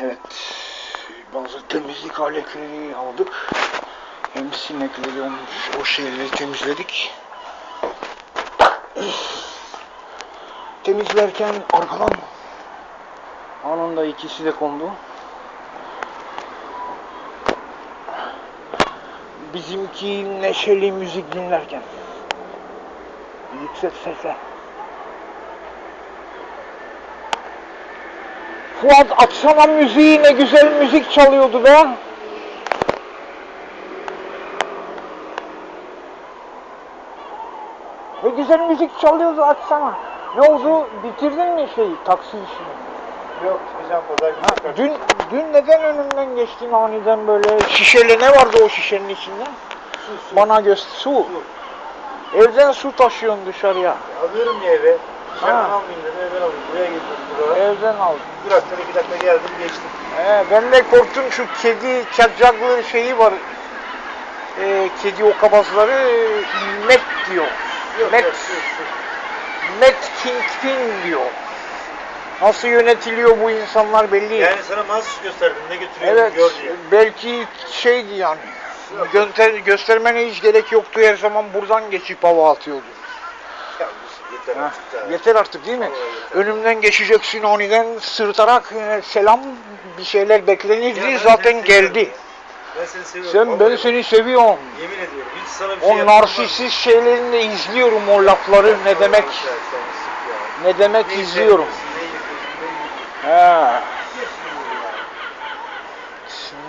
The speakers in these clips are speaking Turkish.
Evet. Bazı temizlik aletleri aldık. Hem sinekleri olmuş o şeyleri temizledik. Temizlerken arkadan anında ikisi de kondu. Bizimki neşeli müzik dinlerken. Yüksek sesle. Fuat açsana müziği ne güzel müzik çalıyordu be. Ne güzel müzik çalıyordu açsana. Ne oldu? Bitirdin mi şeyi taksi işini? Yok pazar günü. Ha, dün dün neden önümden geçtin aniden böyle? Şişeli ne vardı o şişenin içinde? Su, su. Bana göster. Su. Su. Evden su taşıyorsun dışarıya. Alıyorum ya eve. Almayayım evden alayım. Buraya. Evden al. Duraktan iki dakika geldim geçtim. Ee, ben de korktum şu kedi çakcaklı şeyi var. Ee, kedi o kabazları Met diyor. Yok Met, yok. Met Kingpin diyor. Nasıl yönetiliyor bu insanlar belli. Yani sana mahsus gösterdim ne götürüyorum evet, gör diye. belki şeydi yani. Göster, göstermene hiç gerek yoktu. Her zaman buradan geçip hava atıyordu. Yeter Ha, artık yeter artık değil mi? Yeter. Önümden geçeceksin aniden sırtarak e, selam bir şeyler beklenirdi. Ben Zaten geldi. Ben seni seviyorum. Sen ben vallahi. seni seviyorum. Yemin ediyorum hiç sana bir şey O narsisist şeylerini de izliyorum o lafları ne demek ne demek Ne izliyorum. Ne yapıyorsun,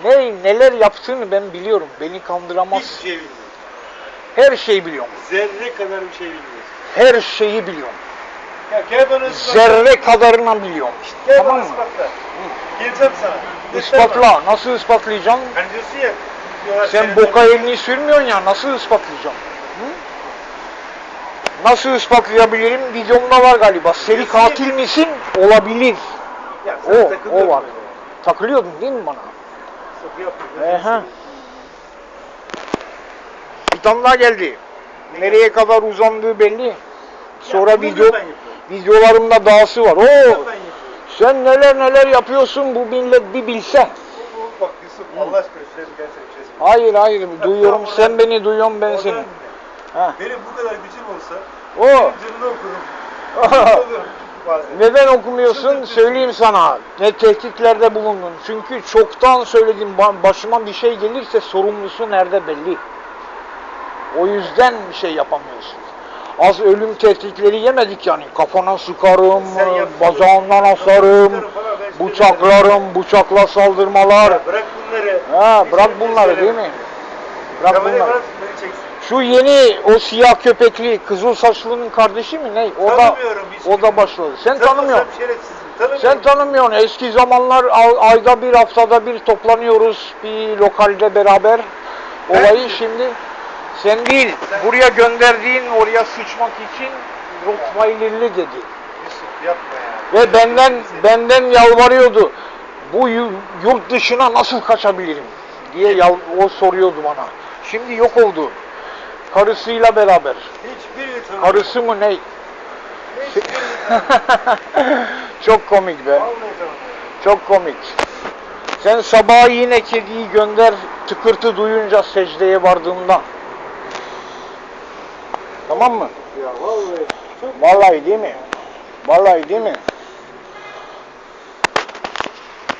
ne neler yaptığını ben biliyorum. Beni Hiçbir kandıramaz. şey bilmiyorum. Her şeyi biliyorum. Zerre kadar bir şey bilmiyorsun. Her şeyi biliyorum. Zerre kadarına biliyorum. Gel Tamam mı? ispatla. Geleceğim sana. Ispatla. Nasıl ispatlayacaksın? Hani diyorsun ya. diyorlar Sen senin- boka elini sürmüyorsun ya. Nasıl ispatlayacaksın? Hı? Nasıl ispatlayabilirim? Videomda var galiba. Seri katil misin? Olabilir. Ya O, o var. böyle. Takılıyordun değil mi bana? Sapı yapma. Ehe. Bir daha geldi. Nereye kadar uzandığı belli. Sonra Ya video videolarımda dahası var. Oo, sen neler neler yapıyorsun bu millet bir bilse. Bak Yusuf Allah aşkına şuraya bir gelsene bir şey söyleyeyim. Hayır hayır duyuyorum. oradan- Sen beni duyuyorsun ben seni. Ha. Benim bu kadar gücüm olsa O canını okurum. Neden okumuyorsun söyleyeyim sana. Ne tehditlerde bulundun. Çünkü çoktan söyledim ba- başıma bir şey gelirse sorumlusu nerede belli. O yüzden bir şey yapamıyorsun. Az ölüm tehditleri yemedik yani. Kafana sıkarım, bacağından asarım, bıçaklarım, bıçakla saldırmalar. Ya bırak bunları. Ha, bırak bir şey bunları değil mi? Bırak bunları. bırak. Şu yeni o siyah köpekli kızıl saçlının kardeşi mi ne? O da o da başladı. Sen tanımıyorsun. Sen tanımıyorsun. Eski zamanlar ay- ayda bir haftada bir toplanıyoruz bir lokalde beraber. Olayı şimdi sen değil. Buraya gönderdiğin oraya sıçmak için Rottweiler'li dedi. Yusuf yapma ya. Ve benden benden yalvarıyordu. Bu yu- yurt dışına nasıl kaçabilirim diye yal, o soruyordu bana. Şimdi yok oldu. Karısıyla beraber. Hiçbirini tanımıyorum. Karısı mı ne? Çok komik be. Çok komik. Sen sabah yine kediyi gönder tıkırtı duyunca secdeye vardığımda. Tamam mı? Ya vallahi Vallahi değil mi? Vallahi değil mi?